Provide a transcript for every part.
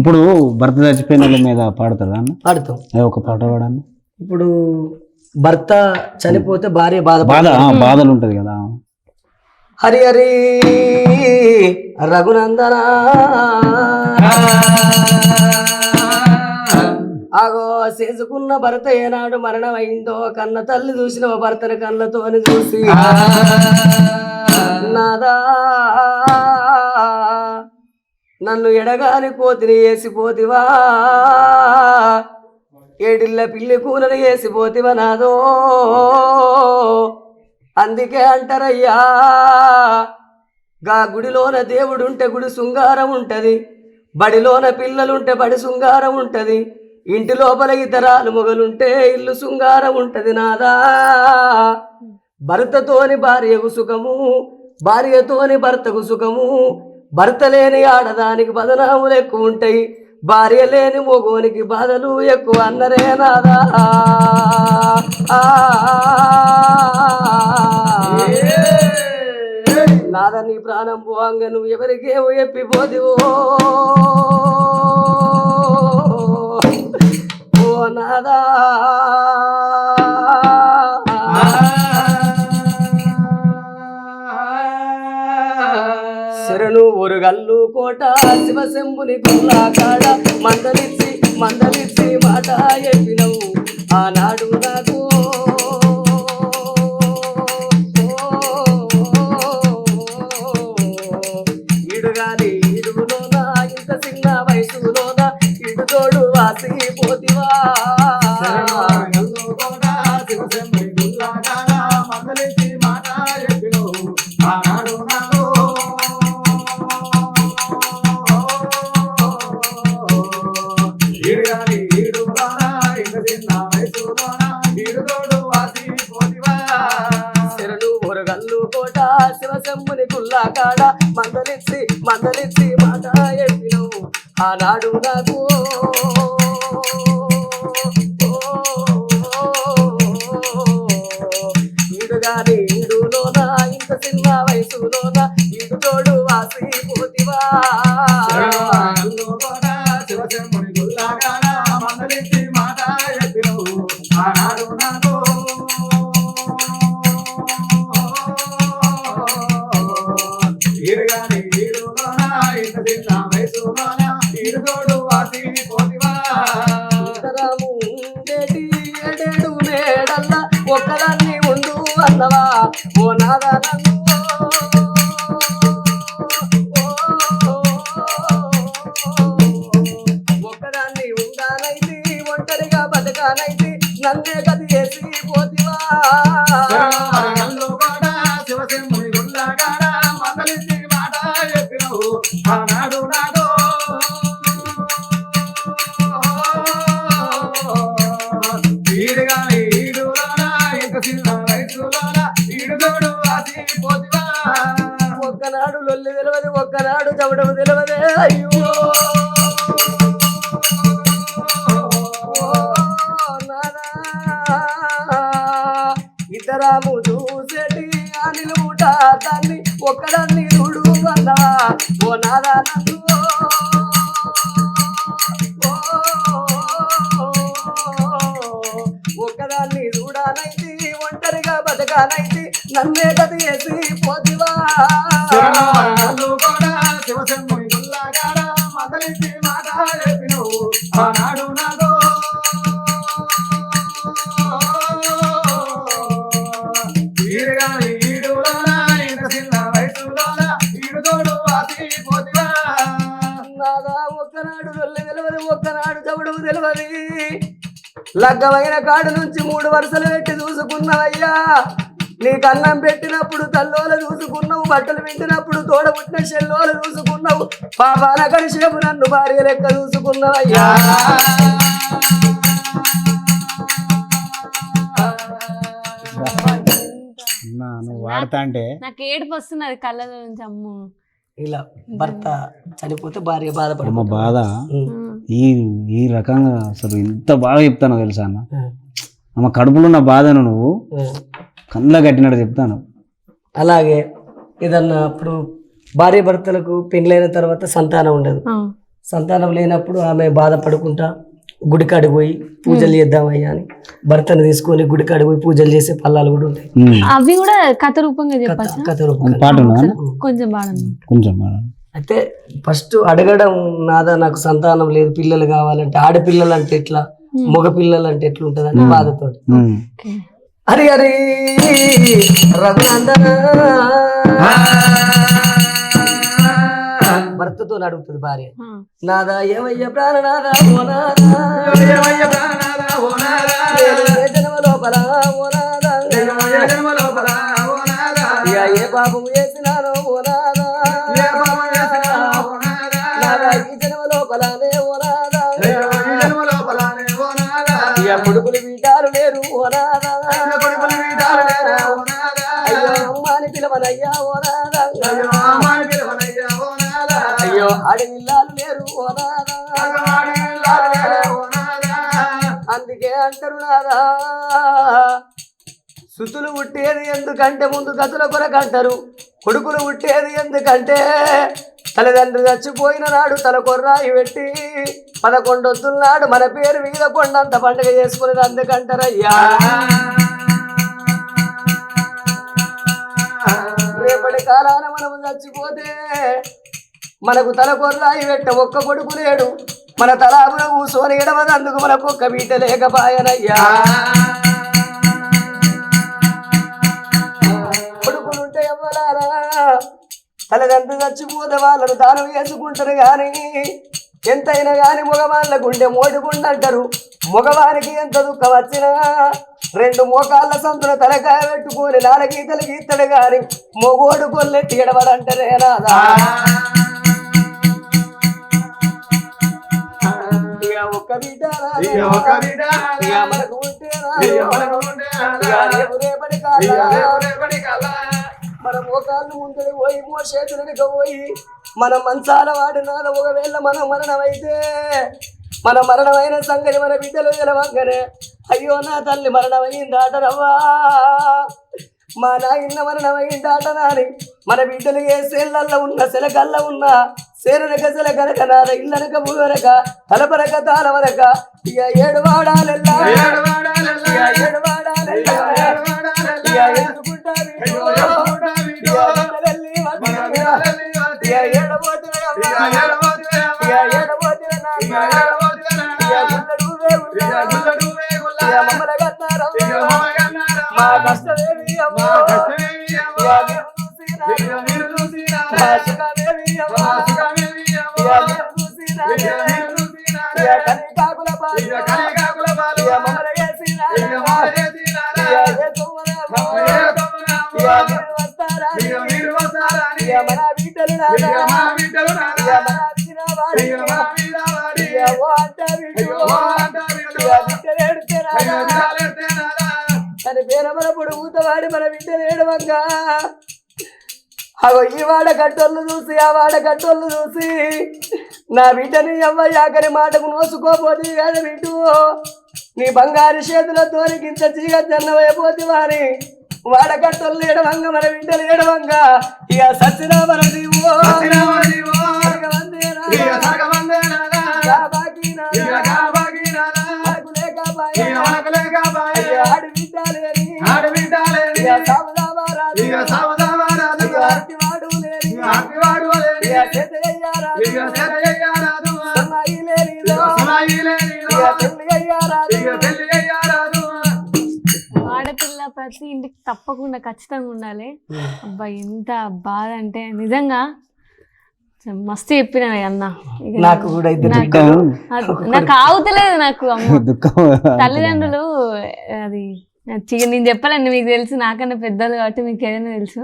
ఇప్పుడు భర్త చచ్చిపోయిన వాళ్ళ మీద పాడతారా అన్న? పాడుతాం. ఏ ఒక పాట పాడన్న ఇప్పుడు భర్త చనిపోతే భార్య బాధ బాధ ఆ, బాధలు ఉంటది కదా. హరి హరి రఘునందన. ఆగో చేసుకున్న భర్త ఏనాడు మరణమైందో కన్న తల్లి చూసిన భర్తని కళ్ళతోని చూసి. నాదా నన్ను ఎడగాని కోతిని వేసిపోతివా ఏడిళ్ళ పిల్లి కూలని వేసిపోతివా నాదో? అందుకే అంటారయ్యా గా గుడిలోన దేవుడుంటే గుడి శృంగారం ఉంటుంది బడిలోన పిల్లలుంటే బడి శృంగారం ఉంటుంది ఇంటి లోపల ఇతరాలు మొగలుంటే ఇల్లు శృంగారం ఉంటుంది నాదా? భర్తతోని భార్యకు సుఖము భార్యతోని భర్తకు సుఖము భర్త లేని ఆడదానికి బదనాములు ఎక్కువ ఉంటాయి. భార్య లేని మొగోనికి బాధలు ఎక్కువ అన్నరే నాదా. నాదని ప్రాణం పోంగ నువ్వు ఎవరికేమో ఎప్పిపోదివో ఓ నాదా. ఒరుగల్లు కోట శివశంభుని గుల్లా కాడ. మందలిచ్చి మందలిచ్చి మాట చెప్పినవు. ఆనాడు నాకు శివశంభుని గుల్లా కాడ మందలిచ్చి మందలిచ్చి మాట చెప్పినవు ఆనాడు నాకు ఈడుగాని ఈడులోన ఇంత చిన్న వయసులోన ఈడు తోడు వాసి పోతివా. ముందు ఓ నాదా ఒక్కదాన్ని ఉండానైతి ఒంటరిగా బతకానైతి నన్నే గది చేసి పోతివా ఆనాడు నాదో ఒక్కనాడు చవడము తెలియదే అయ్యో. ఓ ఇద్దరాము చూసేటి అనిలుట తల్లి దాన్ని చూడు అన్నా. ఓ నాదా నన్ను. ఒక్కదాన్ని ఒంటరిగా బతకాలైతే నన్నే గది వేసి పోతివా. శివశంభుని గుల్లాగాడ మదలించి మాట చెప్పినవు ఆనాడు నాదో. ఈడుగా ఈడులోన ఇంత చిన్న వయసులోన ఈడుగోడు ఆసిపోతివా నాదా ఒక్కనాడు రొల్లె ఒక్కనాడు చవుడు లగ్గమైన కాడు నుంచి మూడు వరుసలు పెట్టి చూసుకున్నావయ్యా నీకు అన్నం పెట్టినప్పుడు తల్లోలు చూసుకున్నావు బట్టలు పెట్టినప్పుడు తోడ పుట్టిన చెల్లోలు చూసుకున్నావు. పాపాల కడిసేపు నన్ను భార్య లెక్క చూసుకున్నావయ్యా నువ్వు వాడతా అంటే? నాకు ఏడుపు వస్తున్నది కళ్ళలో నుంచి అమ్ము. ఇలా భర్త చనిపోతే భార్య బాధపడు అమ్మ బాధ? ఈ ఈ రకంగా అసలు ఎంత బాగా చెప్తానో తెలుసా అన్న? అమ్మ కడుపులో ఉన్న బాధను నువ్వు కళ్ళ కట్టినట్టు చెప్తాను. అలాగే ఏదన్నా అప్పుడు భార్య భర్తలకు పెళ్ళైన తర్వాత సంతానం ఉండదు. సంతానం లేనప్పుడు ఆమె బాధపడుకుంటా గుడికాడికి పోయి పూజలు చేద్దామయ్యా అని భర్తను తీసుకొని గుడికాడికి పోయి పూజలు చేసే పల్లాలు కూడా ఉంటాయి. అవి కూడా కథ రూపంగా కథ కొంచెం. అయితే ఫస్ట్ అడగడం నాదా నాకు సంతానం లేదు పిల్లలు కావాలంటే ఆడపిల్లలు అంటే ఎట్లా మగ పిల్లలు అంటే ఎట్లా ఉంటుంది అని బాధతో. హరి హరి రఘునందన. భర్తతో అడుగుతుంది భార్య. నాదా ఏమయ్య ప్రాణనాథ ఓ నాదా. జన్మ లోపల ఓ అయ్యో ఆడవిల్లాలు లేరు. అందుకే అంటారు నాదా సుతులు పుట్టేది ఎందుకంటే ముందు కథల కొరకు అంటారు. కొడుకులు పుట్టేది ఎందుకంటే తల్లిదండ్రులు చచ్చిపోయిన నాడు తల కొర్రాయి పెట్టి పదకొండొద్దుల నాడు మన పేరు మీద కొండంత పండుగ చేసుకునేది అందుకంటారయ్యా. రేపటి కాలాన మనము చచ్చిపోతే మనకు తల కొర్రాయి పెట్ట ఒక్క కొడుకు లేడు. మన తలాపున కూసోని ఎడమదందుకు మనకు ఒక్క బీట లేకపాయనయ్యా. కొడుకులుంటే ఎవ్వలారా? తల్లిదండ్రులు చచ్చిపోతే వాళ్ళను దానం చేసుకుంటారు కానీ ఎంతైనా కానీ గాని మగవాళ్ళకుండే మోటుకుండంటారు మగవారికి ఎంత దుఃఖం వచ్చినా రెండు మోకాళ్ళ సంతుల తలకాయ పెట్టుకొని నాలుగీతలు గీతడు కానీ మొగోడు కొల్లెట్టి ఎడవడంటారే నాదా? ఒక్క బిడ్డ బిడ్డ మనకు రేపటి కాలం మన మోకాళ్ళు ముందడి పోయి మో చేతులకి పోయి మన మంచాల వాడినాల ఒకవేళ మనం మరణమైతే మన మరణమైన సంగతి మన బిడ్డలు తెలవంగానే అయ్యో నా తల్లి మరణమైందాటరవ్వా మా నాయన్న మరణమైందాట నాని. మన బిడ్డలు ఏ సేళ్ళల్లో ఉన్న సెలకల్ల ఉన్న సేరునక సెలకనక నాద ఇల్లనక భూవరక తలపరక తాళవరక ఇక ఏడు వాడాలెల్లా. ఏడు మన. మా కష్టమేమి పాలు. ఇక కలికాకుల పాలు. ఇక మమ్మల్ని చేసిరా. ఇక మన బిడ్డలు పొడుగుతవాడి మన బిడ్డలు ఏడవంగా అగో ఈ వాడకట్టోళ్ళు చూసి ఆ వాడకట్టోళ్ళు చూసి నా బిడ్డని అవ్వయ్యాకని మాటకు నోసుకోపోతే కానీ బిడ్డు నీ బంగారు చేతులతో ఇంత చీగ జన్నవైపోతే వారి వాడ కట్టోళ్ళు ఏడవంగ మన బిడ్డలు ఏడవంగా ఇక సచ్చినా మన ఆడపిల్ల ప్రతి ఇంటికి తప్పకుండా ఖచ్చితంగా ఉండాలి. అబ్బా ఎంత బాధ అంటే నిజంగా మస్తు చెప్పిన అన్న. నాకు కూడా నాకు- బిడ్డలు. అది- నాకు ఆగుతలేదు నాకు తల్లిదండ్రులు అది నేను చెప్పాలండి మీకు తెలుసు నాకన్నా పెద్దలు కాబట్టి మీకు ఏదైనా తెలుసు.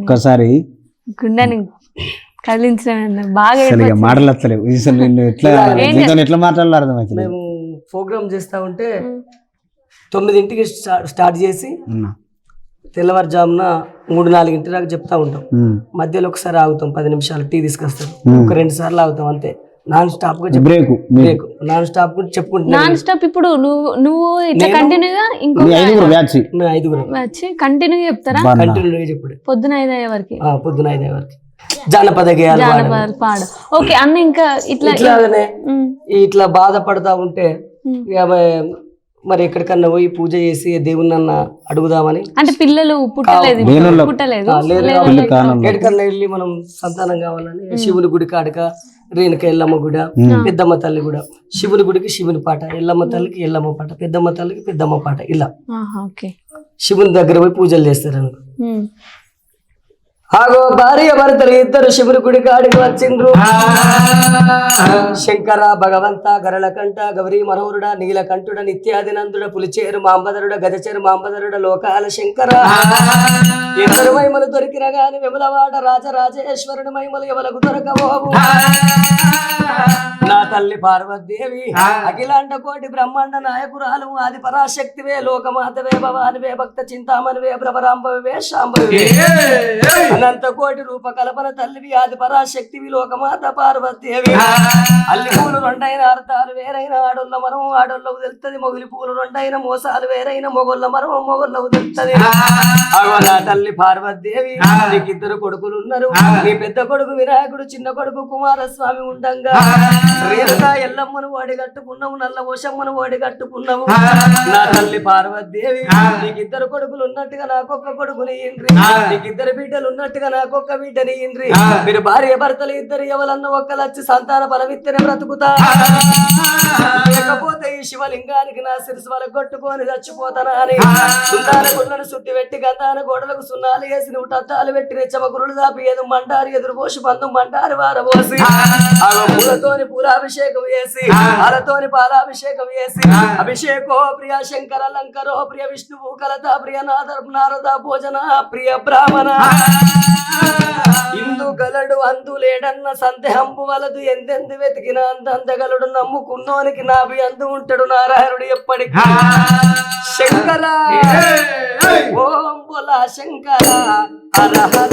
ఒక్కసారి. గుండెని కదిలించడం బాగా. మాటలు ఎట్లా ఎట్లా మాట్లాడాలో అర్థమవుతుంది ప్రోగ్రామ్ చేస్తా ఉంటే తొమ్మిదింటికి స్టా- స్టార్ట్ చేసి తెల్లవారుజామున మూడు నాలుగింటి దాకా చెప్తా ఉంటాం. మధ్యలో ఒకసారి ఆగుతాం పది నిమిషాలు టీ తీసుకొస్తారు ఒక రెండు సార్లు ఆగుతాం అంతే. నాన్ స్టాప్గా బ్రేక్ బ్రేక్. నాన్ స్టాప్గా చెప్పుకుంటున్నాం. నాన్ స్టాప్ ఇప్పుడు నువ్వు నువ్వు ఇట్లా కంటిన్యూగా ఇంకో ఐదుగురు బ్యాచ్ మేము ఐదుగురం. వచ్చి కంటిన్యూ చెప్తారా? కంటిన్యూగా చెప్పుడు. పొద్దున ఐదు అయ్యే వరకు. ఆ, పొద్దున ఐదు వరకు. జానపద గేయాలు పాడు. ఓకే అన్న ఇంకా ఇట్లా ఇట్లాగనే ఇట్లా బాధపడతా ఉంటే మరి ఎక్కడికన్నా పోయి పూజ చేసి దేవుణ్ణి అన్న అడుగుదామని? అంటే పిల్లలు పుట్టలేదు. ఎక్కడికన్నా వెళ్ళి మనం సంతానం కావాలని శివుని గుడి కాడక రేణుక ఎల్లమ్మ గుడ పెద్దమ్మ తల్లి కూడా శివుని గుడికి శివుని పాట ఎల్లమ్మ తల్లికి ఎల్లమ్మ పాట పెద్దమ్మ తల్లికి పెద్దమ్మ పాట ఇలా. శివుని దగ్గర పోయి పూజలు చేస్తారు అనుకో. ఆగో భార్య భర్తలు ఇద్దరు శివుని గుడి కాడికి వచ్చిండ్రు. శంకర భగవంత గరళకంఠ గౌరీ మనోహరుడ నీలకంఠుడ నిత్యాదినందుడ పులిచేరు మాంబదరుడ గజచేరు మాంబదరుడ లోకాల శంకర. ఇద్దరు మహిమలు దొరికిన గాని విమలవాడ రాజరాజేశ్వరుని మహిమలు ఎవలకు దొరకబోవు? నా తల్లి పార్వతీదేవి అఖిలాండ కోటి బ్రహ్మాండ నాయకురాలు ఆది పరాశక్తివే లోకమాతవే భవానివే భక్త చింతామణివే భ్రమరాంబవే శాంభవే అనంత కోటి రూప కల్పన తల్లివి ఆది పరాశక్తివి లోకమాత పార్వతీదేవి. అల్లి పూలు రెండైన అర్థాలు వేరైన ఆడోళ్ళ మరం ఆడోళ్ళకు తెలుస్తుంది మొగిలి పూలు రెండైన మోసాలు వేరైన మొగోళ్ళ మరం మొగోళ్ళకు తెలుస్తుంది నా తల్లి పార్వతీదేవి నీకు ఇద్దరు కొడుకులు ఉన్నారు నీ పెద్ద కొడుకు వినాయకుడు చిన్న కొడుకు కుమారస్వామి ఉండంగా. రేణుగా ఎల్లమ్మను ఓడి కట్టుకున్నావు నల్ల ఓషమ్మను ఓడి కట్టుకున్నావు. నా తల్లి పార్వతీదేవి నీకు ఇద్దరు కొడుకులు ఉన్నట్టుగా నాకొక్క కొడుకుని నీకు ఇద్దరు బిడ్డలు ఉన్నట్టుగా నాకొక్క బిడ్డని ఇండ్రి మీరు భార్య భర్తలు ఇద్దరు ఎవరన్నా ఒక్కలచ్చి సంతాన బలమిత్తనే బ్రతుకుతా. లేకపోతే ఈ శివలింగానికి నా శిరసు వల కొట్టుకొని చచ్చిపోతానా అని. సుందాల సుట్టి పెట్టి గంధాన గోడలకు సున్నాలు వేసి నువ్వు టత్తాలు పెట్టి రెచ్చమ గురులు దాపి ఏదో మండారి ఎదురు పోసి బంధు మండారి వారబోసి పూలతోని పూలాభిషేకం వేసి పాలతోని పాలాభిషేకం వేసి అభిషేకో ప్రియ శంకర లంకరో ప్రియ విష్ణువు కలత ప్రియ నాద నారద భోజన ప్రియ బ్రాహ్మణ. ఇందు గలడు అందు లేడన్న సందేహంబు వలదు. ఎందెందు వెతికిన అందందగలడు నమ్ముకున్నోనికి నాభి అందు ఉంటాడు నారాయణుడు ఎప్పటికీ. శంకర ఓం బోలా శంకర హర హర